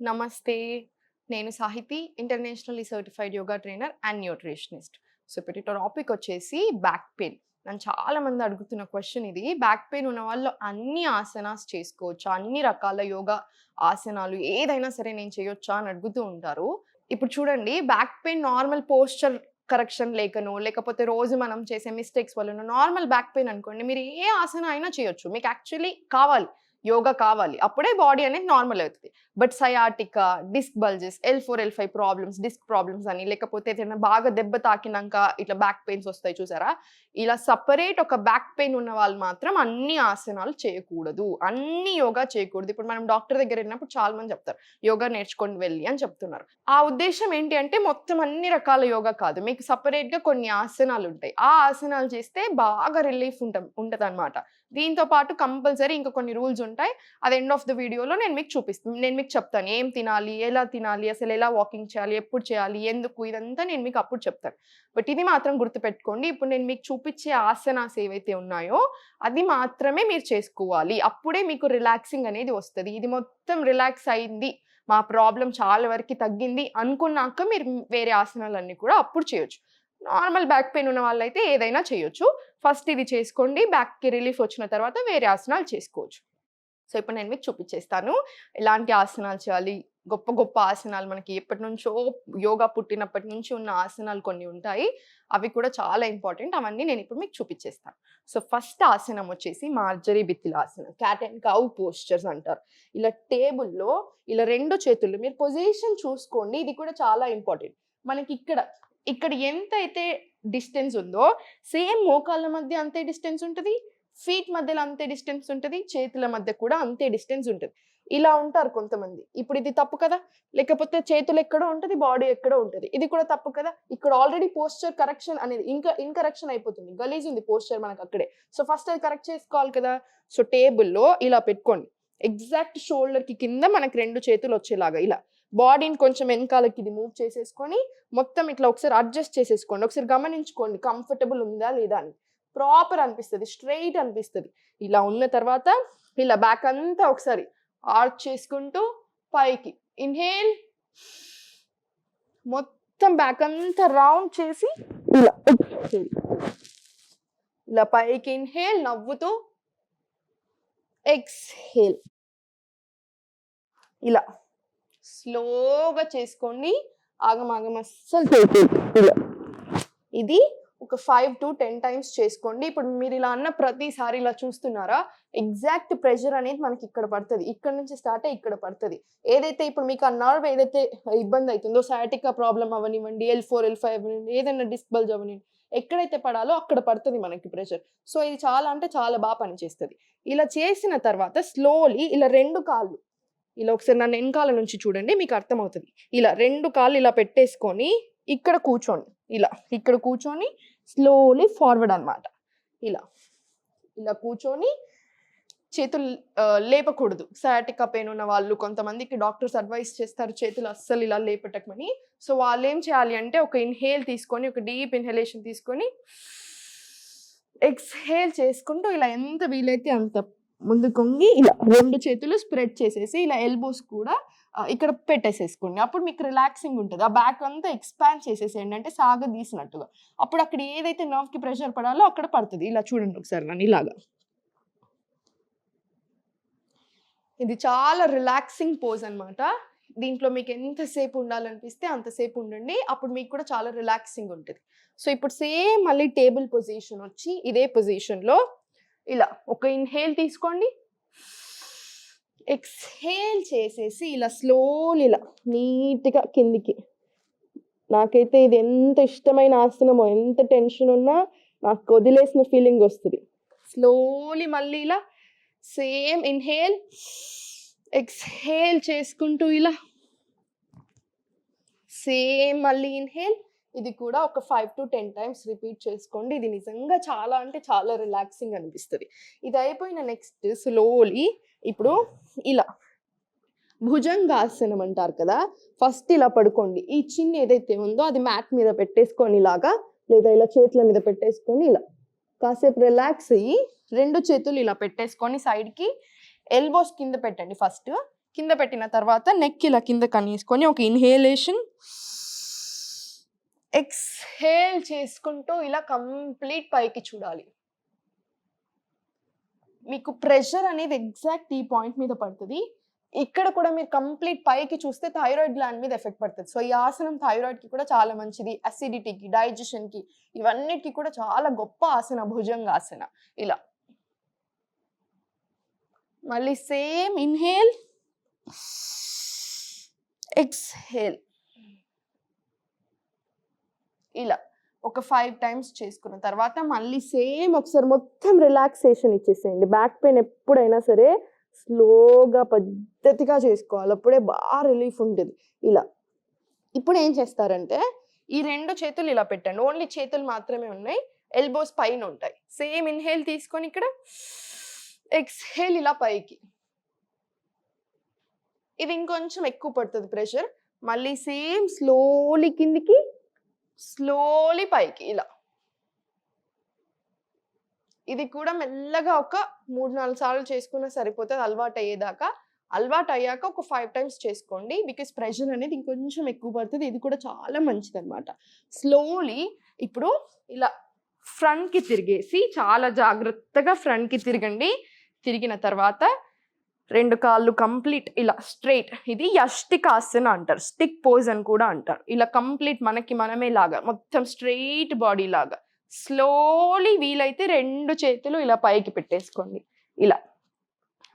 నమస్తే. నేను Sahithi internationally certified yoga trainer and nutritionist. So ఇప్పుడు టాపిక్ వచ్చేసి బ్యాక్ పెయిన్. నన్ను చాలా మంది అడుగుతున్న క్వశ్చన్ ఇది బ్యాక్ పెయిన్ ఉన్న వాళ్ళు అన్ని ఆసనాస్ చేసుకోవచ్చా? అన్ని రకాల యోగా ఆసనాలు ఏదైనా సరే నేను చేయొచ్చా అని అడుగుతూ ఉంటారు. ఇప్పుడు చూడండి back pain normal posture correction లేకనో లేకపోతే రోజు మనం చేసే మిస్టేక్స్ వలన నార్మల్ బ్యాక్ పెయిన్ అనుకోండి మీరు ఏ ఆసన అయినా చేయొచ్చు. మీకు యాక్చువల్లీ కావాలి. యోగా కావాలి. అప్పుడే బాడీ అనేది నార్మల్ అవుతుంది. But sciatica disc bulges L four L five problems disc problems అని లేకపోతే ఏదైనా బాగా దెబ్బ తాకినాక ఇట్లా బ్యాక్ పెయిన్స్ వస్తాయి చూసారా? ఇలా సపరేట్ ఒక బ్యాక్ పెయిన్ ఉన్న వాళ్ళు మాత్రం అన్ని ఆసనాలు చేయకూడదు. అన్ని యోగా చేయకూడదు. ఇప్పుడు మనం డాక్టర్ దగ్గర వెళ్ళినప్పుడు చాలా మంది చెప్తారు యోగా నేర్చుకొని వెళ్ళి అని చెప్తున్నారు. ఆ ఉద్దేశం ఏంటి అంటే మొత్తం అన్ని రకాల యోగా కాదు. మీకు సపరేట్గా కొన్ని ఆసనాలు ఉంటాయి. ఆ ఆసనాలు చేస్తే బాగా రిలీఫ్ ఉంటాం ఉంటుంది అనమాట దీంతో పాటు కంపల్సరీ ఇంకా కొన్ని రూల్స్ ఉంటాయి. అది ఎండ్ ఆఫ్ ద వీడియోలో నేను మీకు చూపిస్తాను నేను మీకు చెప్తాను. ఏం తినాలి ఎలా తినాలి అసలు ఎలా వాకింగ్ చేయాలి ఎప్పుడు చేయాలి ఎందుకు ఇదంతా నేను మీకు అప్పుడు చెప్తాను. బట్ ఇది మాత్రం గుర్తుపెట్టుకోండి. ఇప్పుడు నేను మీకు చూపించే ఆసనాస్ ఏవైతే ఉన్నాయో అది మాత్రమే మీరు చేసుకోవాలి. అప్పుడే మీకు రిలాక్సింగ్ అనేది వస్తుంది. ఇది మొత్తం రిలాక్స్ అయింది. మా ప్రాబ్లం చాలా వరకు తగ్గింది అనుకున్నాక మీరు వేరే ఆసనాలన్నీ కూడా అప్పుడు చేయొచ్చు. నార్మల్ బ్యాక్ పెయిన్ ఉన్న వాళ్ళైతే ఏదైనా చేయొచ్చు. ఫస్ట్ ఇది చేసుకోండి బ్యాక్కి రిలీఫ్ వచ్చిన తర్వాత వేరే ఆసనాలు చేసుకోవచ్చు. సో ఇప్పుడు నేను మీకు చూపించేస్తాను. ఎలాంటి ఆసనాలు చేయాలి? గొప్ప గొప్ప ఆసనాలు మనకి ఎప్పటి నుంచో యోగా పుట్టినప్పటి నుంచి ఉన్న ఆసనాలు కొన్ని ఉంటాయి. అవి కూడా చాలా ఇంపార్టెంట్. అవన్నీ నేను ఇప్పుడు మీకు చూపించేస్తాను. సో ఫస్ట్ ఆసనం వచ్చేసి మార్జరీ బిత్తిల ఆసనం. క్యాట్ అండ్ కౌ పోస్చర్స్ అంటారు. ఇలా టేబుల్లో ఇలా రెండు చేతులు మీరు పొజిషన్ చూసుకోండి. ఇది కూడా చాలా ఇంపార్టెంట్. మనకి ఇక్కడ ఇక్కడ ఎంత అయితే డిస్టెన్స్ ఉందో సేమ్ మోకాళ్ళ మధ్య అంతే డిస్టెన్స్ ఉంటుంది ఫీట్ మధ్యలో అంతే డిస్టెన్స్ ఉంటుంది చేతుల మధ్య కూడా అంతే డిస్టెన్స్ ఉంటుంది. ఇలా ఉంటారు కొంతమంది. ఇప్పుడు ఇది తప్పు కదా? లేకపోతే చేతులు ఎక్కడో ఉంటుంది బాడీ ఎక్కడో ఉంటుంది. ఇది కూడా తప్పు కదా? ఇక్కడ ఆల్రెడీ పోస్చర్ కరెక్షన్ అనేది ఇంకా ఇన్కరెక్షన్ అయిపోతుంది. గలీజ్ ఉంది పోస్చర్ మనకు అక్కడే. సో ఫస్ట్ అది కరెక్ట్ చేసుకోవాలి కదా? సో టేబుల్లో ఇలా పెట్టుకోండి. ఎగ్జాక్ట్ షోల్డర్కి కింద మనకు రెండు చేతులు వచ్చేలాగా ఇలా. బాడీని కొంచెం వెనకాలకి ఇది మూవ్ చేసేసుకొని మొత్తం ఇట్లా ఒకసారి అడ్జస్ట్ చేసేసుకోండి. ఒకసారి గమనించుకోండి కంఫర్టబుల్ ఉందా లేదా అని. ప్రాపర్ అనిపిస్తుంది స్ట్రైట్ అనిపిస్తుంది. ఇలా ఉన్న తర్వాత ఇలా బ్యాక్ అంతా ఒకసారి ఆర్చ్ చేసుకుంటూ పైకి ఇన్హేల్ మొత్తం బ్యాక్ అంతా రౌండ్ చేసి ఇలా ఇలా పైకి ఇన్హేల్ నవ్వుతూ ఎక్స్హేల్ ఇలా. స్లోగా చేసుకోండి ఆగమాగం అస్సలు ఇలా. ఇది ఒక ఫైవ్ టు టెన్ టైమ్స్ చేసుకోండి. ఇప్పుడు మీరు ఇలా అన్న ప్రతిసారి ఇలా చూస్తున్నారా? ఎగ్జాక్ట్ ప్రెషర్ అనేది మనకి ఇక్కడ పడుతుంది. ఇక్కడ నుంచి స్టార్ట్ అయ్యి ఇక్కడ పడుతుంది. ఏదైతే ఇప్పుడు మీకు ఆ నర్వ్ ఏదైతే ఇబ్బంది అవుతుందో సయాటికా ప్రాబ్లం అవనివ్వండి ఎల్ ఫోర్ ఎల్ ఫైవ్ అవనివ్వండి ఏదైనా డిస్క్ బల్జ్ అవనివ్వండి ఎక్కడైతే పడాలో అక్కడ పడుతుంది మనకి ప్రెషర్ సో ఇది చాలా అంటే చాలా బాగా పనిచేస్తుంది. ఇలా చేసిన తర్వాత స్లోలీ ఇలా రెండు కాళ్ళు ఇలా ఒకసారి నన్ను వెనకాల నుంచి చూడండి మీకు అర్థమవుతుంది. ఇలా రెండు కాళ్ళు ఇలా పెట్టేసుకొని ఇక్కడ కూర్చోండి. ఇలా ఇక్కడ కూర్చొని స్లోలీ ఫార్వర్డ్ అన్నమాట. ఇలా ఇలా కూర్చొని చేతులు లేపకూడదు. సయాటికా పెయిన్ ఉన్న వాళ్ళు కొంతమందికి డాక్టర్స్ అడ్వైస్ చేస్తారు చేతులు అస్సలు ఇలా లేపటమని సో వాళ్ళు ఏం చేయాలి అంటే ఒక ఇన్హేల్ తీసుకొని ఒక డీప్ ఇన్హలేషన్ తీసుకొని ఎక్స్హేల్ చేసుకుంటూ ఇలా ఎంత వీలైతే అంత ముందు కొంగి ఇలా రెండు చేతులు స్ప్రెడ్ చేసేసి ఇలా ఎల్బోస్ కూడా ఇక్కడ పెట్టేసేసుకోండి. అప్పుడు మీకు రిలాక్సింగ్ ఉంటుంది. ఆ బ్యాక్ అంతా ఎక్స్పాండ్ చేసేసేయండి. అంటే సాగ తీసినట్టుగా. అప్పుడు అక్కడ ఏదైతే nerve కి ప్రెషర్ పడాలో అక్కడ పడుతుంది. ఇలా చూడండి ఒకసారి నన్ను ఇలాగా. ఇది చాలా రిలాక్సింగ్ పోజ్ అన్నమాట. దీంట్లో మీకు ఎంతసేపు ఉండాలనిపిస్తే అంతసేపు ఉండండి. అప్పుడు మీకు కూడా చాలా రిలాక్సింగ్ ఉంటుంది. సో ఇప్పుడు సేమ్ మళ్ళీ టేబుల్ పొజిషన్ వచ్చి ఇదే పొజిషన్లో ఇలా ఒక ఇన్హేల్ తీసుకోండి. ఎక్స్హేల్ చేసేసి ఇలా స్లోలీ ఇలా నీట్గా కిందికి. నాకైతే ఇది ఎంత ఇష్టమైన ఆసనమో ఎంత టెన్షన్ ఉన్నా నాకు వదిలేసిన ఫీలింగ్ వస్తుంది. స్లోలీ మళ్ళీ ఇలా సేమ్ ఇన్హేల్ ఎక్స్హేల్ చేసుకుంటూ ఇలా సేమ్ మళ్ళీ ఇన్హేల్ ఇది కూడా ఒక five to ten times repeat చేసుకోండి. ఇది నిజంగా చాలా అంటే చాలా రిలాక్సింగ్ అనిపిస్తుంది. ఇది అయిపోయిన నెక్స్ట్ స్లోలీ ఇప్పుడు ఇలా భుజంగాసనం అంటారు కదా ఫస్ట్ ఇలా పడుకోండి. ఈ చిన్న ఏదైతే ఉందో అది మ్యాట్ మీద పెట్టేసుకొని ఇలాగా లేదా ఇలా చేతుల మీద పెట్టేసుకొని ఇలా కాసేపు రిలాక్స్ అయ్యి రెండు చేతులు ఇలా పెట్టేసుకొని సైడ్కి ఎల్బోస్ కింద పెట్టండి ఫస్ట్ కింద పెట్టిన తర్వాత నెక్ ఇలా కింద కనేసుకొని ఒక ఇన్హేలేషన్ ఎక్స్హేల్ చేసుకుంటూ ఇలా కంప్లీట్ పైకి చూడాలి. మీకు ప్రెషర్ అనేది ఎగ్జాక్ట్ ఈ పాయింట్ మీద పడుతుంది. ఇక్కడ కూడా మీరు కంప్లీట్ పైకి చూస్తే థైరాయిడ్ గ్లాండ్ మీద ఎఫెక్ట్ పడుతుంది. సో ఈ ఆసనం థైరాయిడ్కి కూడా చాలా మంచిది. అసిడిటీకి డైజెషన్కి ఇవన్నిటికీ ఇవన్నిటికి కూడా చాలా గొప్ప ఆసన భుజంగ ఆసన. ఇలా. మళ్ళీ సేమ్ ఇన్హేల్ ఎక్స్హేల్. ఇలా ఒక ఫైవ్ టైమ్స్ చేసుకున్న తర్వాత మళ్ళీ సేమ్ ఒకసారి మొత్తం రిలాక్సేషన్ ఇచ్చేసేయండి. బ్యాక్ పెయిన్ ఎప్పుడైనా సరే స్లోగా పద్ధతిగా చేసుకోవాలి. అప్పుడే బాగా రిలీఫ్ ఉంటుంది. ఇలా. ఇప్పుడు ఏం చేస్తారంటే ఈ రెండు చేతులు ఇలా పెట్టండి. ఓన్లీ చేతులు మాత్రమే ఉన్నాయి. ఎల్బోస్ పైన ఉంటాయి. సేమ్ ఇన్హేల్ తీసుకొని ఇక్కడ ఎక్స్హేల్ ఇలా పైకి. ఇది ఇంకొంచెం ఎక్కువ పడుతుంది ప్రెషర్ మళ్ళీ సేమ్ స్లోలీ కిందికి స్లోలీ పైకి ఇలా. ఇది కూడా మెల్లగా ఒక మూడు నాలుగు సార్లు చేసుకున్నా సరిపోతుంది అలవాటు అయ్యేదాకా. అలవాటు అయ్యాక ఒక ఫైవ్ టైమ్స్ చేసుకోండి. బికాస్ ప్రెషర్ అనేది ఇంకొంచెం ఎక్కువ పడుతుంది. ఇది కూడా చాలా మంచిది అనమాట స్లోలీ ఇప్పుడు ఇలా ఫ్రంట్కి తిరిగేసి చాలా జాగ్రత్తగా ఫ్రంట్కి తిరగండి. తిరిగిన తర్వాత రెండు కాళ్ళు కంప్లీట్ ఇలా స్ట్రైట్. ఇది యష్టికాసన అంటారు. స్టిక్ పోజ్ అని కూడా అంటారు. ఇలా కంప్లీట్ మనకి మనమే లాగా మొత్తం స్ట్రైట్ బాడీ లాగా. స్లోలీ వీలైతే రెండు చేతులు ఇలా పైకి పెట్టేసుకోండి. ఇలా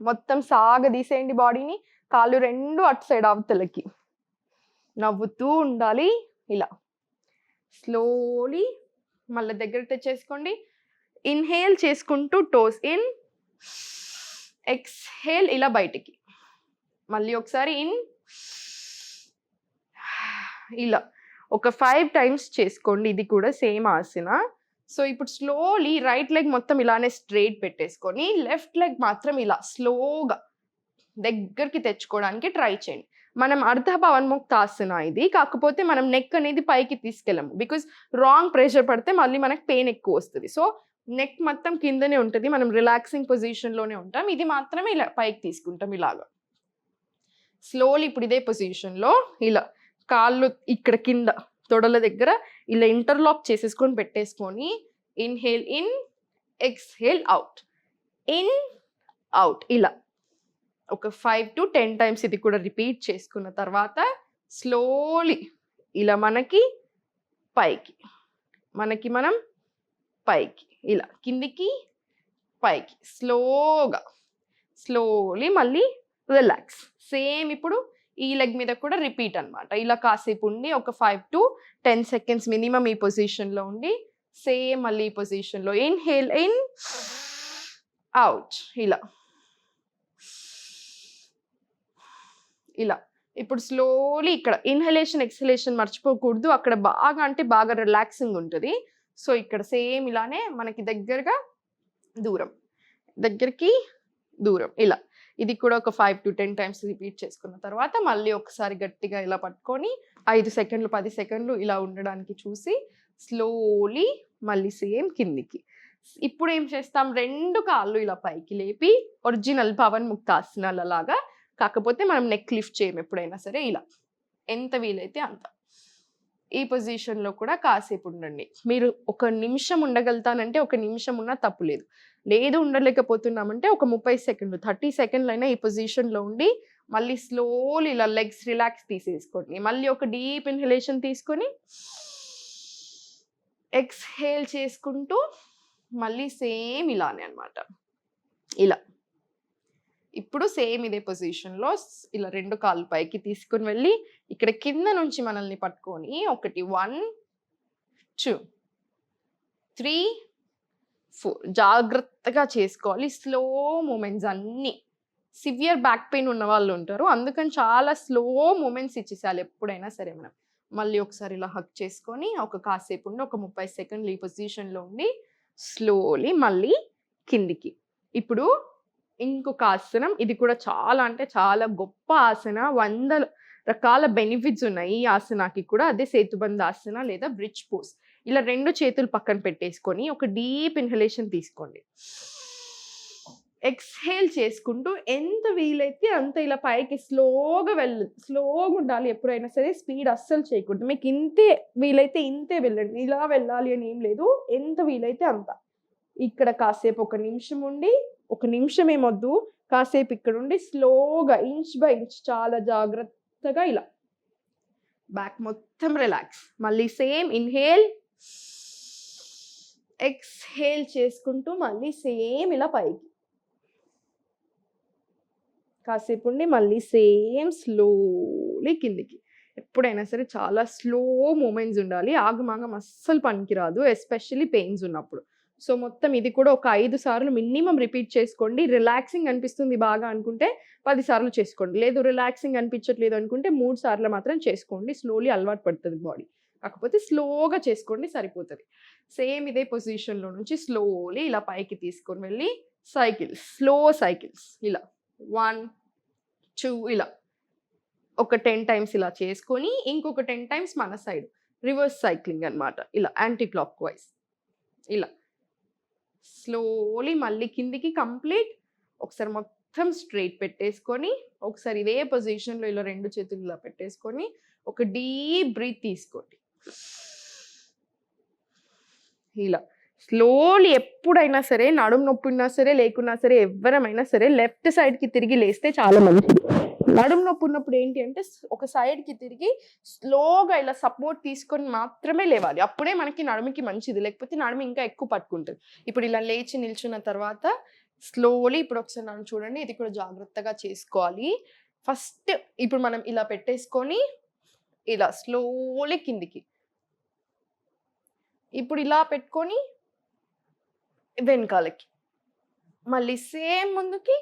మొత్తం సాగదీసేయండి బాడీని. కాళ్ళు రెండు అటు సైడ్ అవతలకి. నవ్వుతూ ఉండాలి. ఇలా స్లోలీ మళ్ళీ దగ్గర తెచ్చేసుకోండి. ఇన్హేల్ చేసుకుంటూ టోస్ ఇన్. ఎక్స్హేల్ ఇలా బయటికి. మళ్ళీ ఒకసారి ఇన్. ఇలా. ఒక ఫైవ్ టైమ్స్ చేసుకోండి. ఇది కూడా సేమ్ ఆసన. సో ఇప్పుడు స్లోలీ రైట్ లెగ్ మొత్తం ఇలానే స్ట్రైట్ పెట్టేసుకొని లెఫ్ట్ లెగ్ మాత్రం ఇలా స్లోగా దగ్గరికి తెచ్చుకోవడానికి ట్రై చేయండి. మనం అర్ధ భవన్ముక్తాసన ఇది. కాకపోతే మనం నెక్ అనేది పైకి తీసుకెళ్ళము. బికాజ్ రాంగ్ ప్రెషర్ పడితే మళ్ళీ మనకి పెయిన్ ఎక్కువ వస్తుంది. సో నెక్ మొత్తం కిందనే ఉంటుంది. మనం రిలాక్సింగ్ పొజిషన్లోనే ఉంటాం. ఇది మాత్రమే ఇలా పైకి తీసుకుంటాం ఇలాగా. స్లోలీ ఇప్పుడు ఇదే పొజిషన్లో ఇలా కాళ్ళు ఇక్కడ కింద తొడల దగ్గర ఇలా ఇంటర్లాక్ చేసేసుకొని పెట్టేసుకొని inhale in exhale out. In out ఇలా. ఒక ఫైవ్ టు టెన్ టైమ్స్ ఇది కూడా రిపీట్ చేసుకున్న తర్వాత స్లోలీ ఇలా మనకి పైకి. మనకి మనం పైకి ఇలా కిందికి పైకి స్లోగా స్లోలీ మళ్ళీ రిలాక్స్. సేమ్ ఇప్పుడు ఈ లెగ్ మీద కూడా రిపీట్ అనమాట ఇలా కాసేపు ఉండి ఒక five to ten seconds minimum ఈ పొజిషన్లో ఉండి సేమ్ మళ్ళీ ఈ పొజిషన్లో. ఇన్హేల్ ఇన్ అవుట్ ఇలా. ఇలా. ఇప్పుడు స్లోలీ ఇక్కడ ఇన్హలేషన్ ఎక్సలేషన్ మర్చిపోకూడదు. అక్కడ బాగా అంటే బాగా రిలాక్సింగ్ ఉంటుంది. సో ఇక్కడ సేమ్ ఇలానే మనకి దగ్గరగా దూరం. దగ్గరికి దూరం ఇలా. ఇది కూడా ఒక five to ten times repeat చేసుకున్న తర్వాత మళ్ళీ ఒకసారి గట్టిగా ఇలా పట్టుకొని ఐదు సెకండ్లు పది సెకండ్లు ఇలా ఉండడానికి చూసి స్లోలీ మళ్ళీ సేమ్ కిందికి. ఇప్పుడు ఏం చేస్తాం? రెండు కాళ్ళు ఇలా పైకి లేపి ఒరిజినల్ పవన్ ముక్తాసనాల లాగా కాకపోతే మనం నెక్ లిఫ్ట్ చేయము ఎప్పుడైనా సరే ఇలా. ఎంత వీలైతే అంత. ఈ పొజిషన్లో కూడా కాసేపు ఉండండి. మీరు ఒక నిమిషం ఉండగలుగుతానంటే ఒక నిమిషం ఉన్నా తప్పు లేదు. లేదు ఉండలేకపోతున్నామంటే ఒక ముప్పై సెకండ్లు థర్టీ సెకండ్లు అయినా ఈ పొజిషన్లో ఉండి మళ్ళీ స్లోలీ ఇలా లెగ్స్ రిలాక్స్ తీసేసుకోండి. మళ్ళీ ఒక డీప్ ఇన్హలేషన్ తీసుకొని ఎక్స్హేల్ చేసుకుంటూ మళ్ళీ సేమ్ ఇలానే అనమాట ఇలా. ఇప్పుడు సేమ్ ఇదే పొజిషన్లో ఇలా రెండు కాళ్ళు పైకి తీసుకుని వెళ్ళి ఇక్కడ కింద నుంచి మనల్ని పట్టుకొని ఒకటి వన్ టూ త్రీ ఫోర్ జాగ్రత్తగా చేసుకోవాలి. స్లో మూమెంట్స్ అన్నీ. సివియర్ బ్యాక్ పెయిన్ ఉన్న వాళ్ళు ఉంటారు. అందుకని చాలా స్లో మూమెంట్స్ ఇచ్చేసాలి ఎప్పుడైనా సరే మనం. మళ్ళీ ఒకసారి ఇలా హక్ చేసుకొని ఒక కాసేపు ఉండి ఒక ముప్పై సెకండ్లు ఈ పొజిషన్లో ఉండి స్లోలీ మళ్ళీ కిందికి. ఇప్పుడు ఇంకొక ఆసనం. ఇది కూడా చాలా అంటే చాలా గొప్ప ఆసన. వందల రకాల బెనిఫిట్స్ ఉన్నాయి ఈ ఆసనాకి కూడా. అదే సేతుబంధ ఆసన లేదా బ్రిడ్జ్ పోస్. ఇలా రెండు చేతులు పక్కన పెట్టేసుకొని ఒక డీప్ ఇన్హలేషన్ తీసుకోండి. ఎక్స్హేల్ చేసుకుంటూ ఎంత వీలైతే అంత ఇలా పైకి స్లోగా వెళ్ళదు స్లోగా ఉండాలి ఎప్పుడైనా సరే. స్పీడ్ అస్సలు చేయకూడదు. మీకు ఇంతే వీలైతే ఇంతే వెళ్ళండి. ఇలా వెళ్ళాలి అని ఏం లేదు. ఎంత వీలైతే అంత. ఇక్కడ కాసేపు ఒక నిమిషం ఉండి ఒక నిమిషం ఏమొద్దు కాసేపు ఇక్కడ ఉండి స్లోగా ఇంచ్ బై ఇంచ్ చాలా జాగ్రత్తగా ఇలా. బ్యాక్ మొత్తం రిలాక్స్. మళ్ళీ సేమ్ ఇన్హేల్ ఎక్స్హేల్ చేసుకుంటూ మళ్ళీ సేమ్ ఇలా పైకి. కాసేపు ఉండి మళ్ళీ సేమ్ స్లోలీ కిందికి. ఎప్పుడైనా సరే చాలా స్లో మూమెంట్స్ ఉండాలి. ఆగమాగం అస్సలు పనికిరాదు ఎస్పెషల్లీ పెయిన్స్ ఉన్నప్పుడు. సో మొత్తం ఇది కూడా ఒక ఐదు సార్లు మినిమం రిపీట్ చేసుకోండి. రిలాక్సింగ్ అనిపిస్తుంది బాగా అనుకుంటే పది సార్లు చేసుకోండి. లేదు రిలాక్సింగ్ అనిపించట్లేదు అనుకుంటే మూడు సార్లు మాత్రం చేసుకోండి. స్లోలీ అలవాటు పడుతుంది బాడీ. కాకపోతే స్లోగా చేసుకోండి సరిపోతుంది. సేమ్ ఇదే పొజిషన్లో నుంచి స్లోలీ ఇలా పైకి తీసుకొని వెళ్ళి సైకిల్స్ స్లో సైకిల్స్ ఇలా వన్ టూ ఇలా ఒక టెన్ టైమ్స్ ఇలా చేసుకొని ఇంకొక టెన్ టైమ్స్ మన సైడ్ రివర్స్ సైక్లింగ్ అన్నమాట. ఇలా యాంటీ క్లాక్ వైజ్ ఇలా స్లోలీ మళ్ళీ కిందికి కంప్లీట్ ఒకసారి మొత్తం స్ట్రైట్ పెట్టేసుకొని ఒకసారి ఇదే పొజిషన్లో ఇలా రెండు చేతులు ఇలా పెట్టేసుకొని ఒక డీప్ బ్రీత్ తీసుకోండి. ఇలా. స్లోలీ ఎప్పుడైనా సరే నడుము నొప్పి ఉన్నా సరే లేకున్నా సరే ఎవరమైనా సరే లెఫ్ట్ సైడ్కి తిరిగి లేస్తే చాలా మంచిది. నడుము నొప్పి ఉన్నప్పుడు ఏంటి అంటే ఒక సైడ్కి తిరిగి స్లోగా ఇలా సపోర్ట్ తీసుకొని మాత్రమే లేవాలి. అప్పుడే మనకి నడుముకి మంచిది. లేకపోతే నడుము ఇంకా ఎక్కువ పట్టుకుంటుంది. ఇప్పుడు ఇలా లేచి నిల్చున్న తర్వాత స్లోలీ ఇప్పుడు ఒకసారి నన్ను చూడండి. ఇది కూడా జాగ్రత్తగా చేసుకోవాలి. ఫస్ట్ ఇప్పుడు మనం ఇలా పెట్టేసుకొని ఇలా స్లోలీ కిందికి. ఇప్పుడు ఇలా పెట్టుకొని వెనకాలకి. మళ్ళీ సేమ్ ముందుకి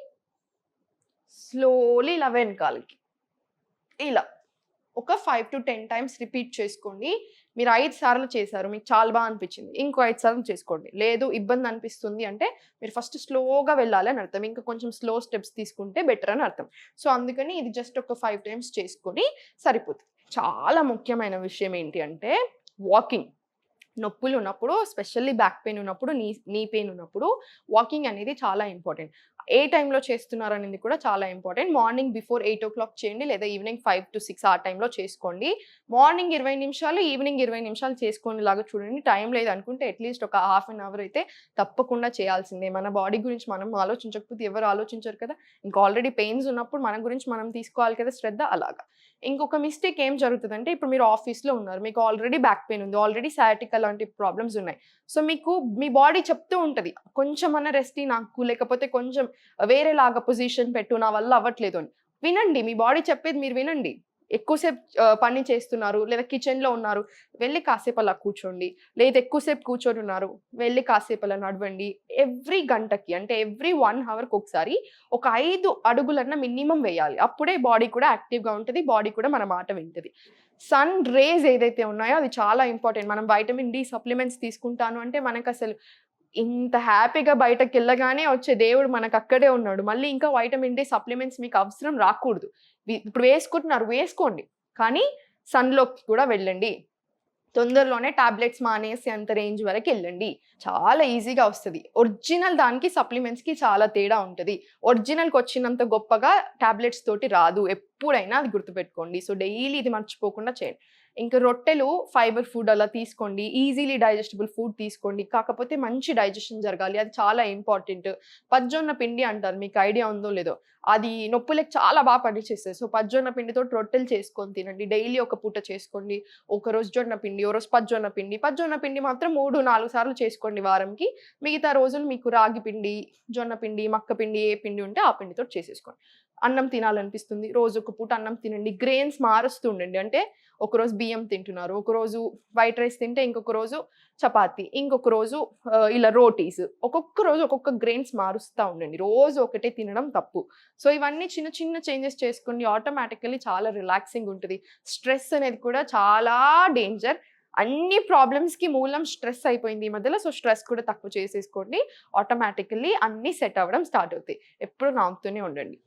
స్లోలీ ఇలా వెనకాలకి. ఇలా. ఒక five to ten times repeat చేసుకోండి. మీరు ఐదు సార్లు చేశారు మీకు చాలా బాగా అనిపించింది. ఇంకో ఐదు సార్లు చేసుకోండి. లేదు ఇబ్బంది అనిపిస్తుంది అంటే మీరు ఫస్ట్ స్లోగా వెళ్ళాలి అని అర్థం. ఇంకా కొంచెం స్లో స్టెప్స్ తీసుకుంటే బెటర్ అని అర్థం. సో అందుకని ఇది జస్ట్ ఒక ఫైవ్ టైమ్స్ చేసుకొని సరిపోతుంది. చాలా ముఖ్యమైన విషయం ఏంటి అంటే వాకింగ్ నొప్పులు ఉన్నప్పుడు స్పెషల్లీ బ్యాక్ పెయిన్ ఉన్నప్పుడు నీ నీ పెయిన్ ఉన్నప్పుడు వాకింగ్ అనేది చాలా ఇంపార్టెంట్ ఏ టైంలో చేస్తున్నారు అనేది కూడా చాలా important. Morning before eight o'clock చేయండి లేదా ఈవినింగ్ ఫైవ్ టు సిక్స్ ఆ టైంలో చేసుకోండి. మార్నింగ్ ఇరవై నిమిషాలు ఈవినింగ్ ఇరవై నిమిషాలు చేసుకునేలాగా చూడండి. టైం లేదు అనుకుంటే అట్లీస్ట్ ఒక హాఫ్ అన్ అవర్ అయితే తప్పకుండా చేయాల్సిందే. మన బాడీ గురించి మనం ఆలోచించకపోతే ఎవరు ఆలోచించరు కదా? ఇంకా ఆల్రెడీ పెయిన్స్ ఉన్నప్పుడు మన గురించి మనం తీసుకోవాలి కదా శ్రద్ధ? అలాగా. ఇంకొక మిస్టేక్ ఏం జరుగుతుందంటే ఇప్పుడు మీరు ఆఫీస్లో ఉన్నారు. మీకు ఆల్రెడీ బ్యాక్ పెయిన్ ఉంది. ఆల్రెడీ సయాటిక్ అలాంటి ప్రాబ్లమ్స్ ఉన్నాయి. సో మీకు మీ బాడీ చెప్తూ ఉంటుంది. కొంచెం అన్న రెస్ట్ నాకు లేకపోతే కొంచెం వేరేలాగా పొజిషన్ పెట్టు నా వల్ల అవ్వట్లేదు అని. వినండి మీ బాడీ చెప్పేది మీరు వినండి. ఎక్కువసేపు పని చేస్తున్నారు లేదా కిచెన్లో ఉన్నారు వెళ్ళి కాసేపు అలా కూర్చోండి. లేదా ఎక్కువసేపు కూర్చొని ఉన్నారు వెళ్ళి కాసేపు అలా నడవండి. ఎవ్రీ గంటకి అంటే ఎవ్రీ వన్ అవర్కి ఒకసారి ఒక ఐదు అడుగులన్న మినిమం వేయాలి. అప్పుడే బాడీ కూడా యాక్టివ్గా ఉంటుంది బాడీ కూడా మన మాట వింటుంది. సన్ రేస్ ఏదైతే ఉన్నాయో అది చాలా ఇంపార్టెంట్ మనం వైటమిన్ డి సప్లిమెంట్స్ తీసుకుంటాను అంటే మనకు అసలు ఇంత హ్యాపీగా బయటకు వెళ్ళగానే వచ్చే దేవుడు మనకు అక్కడే ఉన్నాడు. మళ్ళీ ఇంకా వైటమిన్ డి సప్లిమెంట్స్ మీకు అవసరం రాకూడదు. ఇప్పుడు వేసుకుంటున్నారు వేసుకోండి. కానీ సన్లోకి కూడా వెళ్ళండి. తొందరలోనే టాబ్లెట్స్ మానేసి అంత రేంజ్ వరకు వెళ్ళండి. చాలా ఈజీగా వస్తుంది. ఒరిజినల్ దానికి సప్లిమెంట్స్కి చాలా తేడా ఉంటుంది. ఒరిజినల్కి వచ్చినంత గొప్పగా టాబ్లెట్స్ తోటి రాదు. ఎప్పుడైనా అది గుర్తుపెట్టుకోండి. సో డైలీ ఇది మర్చిపోకుండా చేయండి. ఇంకా రొట్టెలు ఫైబర్ ఫుడ్ అలా తీసుకోండి ఈజీలీ డైజెస్టబుల్ ఫుడ్ తీసుకోండి కాకపోతే మంచి డైజెషన్ జరగాలి అది చాలా ఇంపార్టెంట్. పజ్జొన్న పిండి అంటారు మీకు ఐడియా ఉందో లేదో అది నొప్పులకు చాలా బాగా పనిచేస్తుంది సో పజ్జొన్న పిండితో రొట్టెలు చేసుకొని తినండి డైలీ ఒక పూట చేసుకోండి ఒక రోజు జొన్న పిండి ఓ రోజు పజ్జొన్న పిండి. పజ్జొన్న పిండి మాత్రం మూడు నాలుగు సార్లు చేసుకోండి వారంకి. మిగతా రోజులు మీకు రాగి పిండి జొన్న పిండి మక్క పిండి ఏ పిండి ఉంటే ఆ పిండితో చేసేసుకోండి. అన్నం తినాలనిపిస్తుంది. రోజు ఒక పూట అన్నం తినండి. గ్రెయిన్స్ మారుస్తూ ఉండండి. అంటే ఒక రోజు బియ్యం తింటున్నారు. ఒక రోజు వైట్ రైస్ తింటే ఇంకొక రోజు చపాతి. ఇంకొక రోజు ఇలా రోటీస్. ఒక్కొక్క రోజు ఒక్కొక్క గ్రెయిన్స్ మారుస్తూ ఉండండి. రోజు ఒకటే తినడం తప్పు. సో ఇవన్నీ చిన్న చిన్న చేంజెస్ చేసుకోండి. ఆటోమేటికలీ చాలా రిలాక్సింగ్ ఉంటుంది. స్ట్రెస్ అనేది కూడా చాలా డేంజర్ అన్ని ప్రాబ్లమ్స్కి మూలం స్ట్రెస్ అయిపోయింది ఈ మధ్యలో. సో స్ట్రెస్ కూడా తక్కువ చేసేసుకోండి. ఆటోమేటికల్లీ అన్నీ సెట్ అవ్వడం స్టార్ట్ అవుతాయి. ఎప్పుడు నవ్వుతూనే ఉండండి.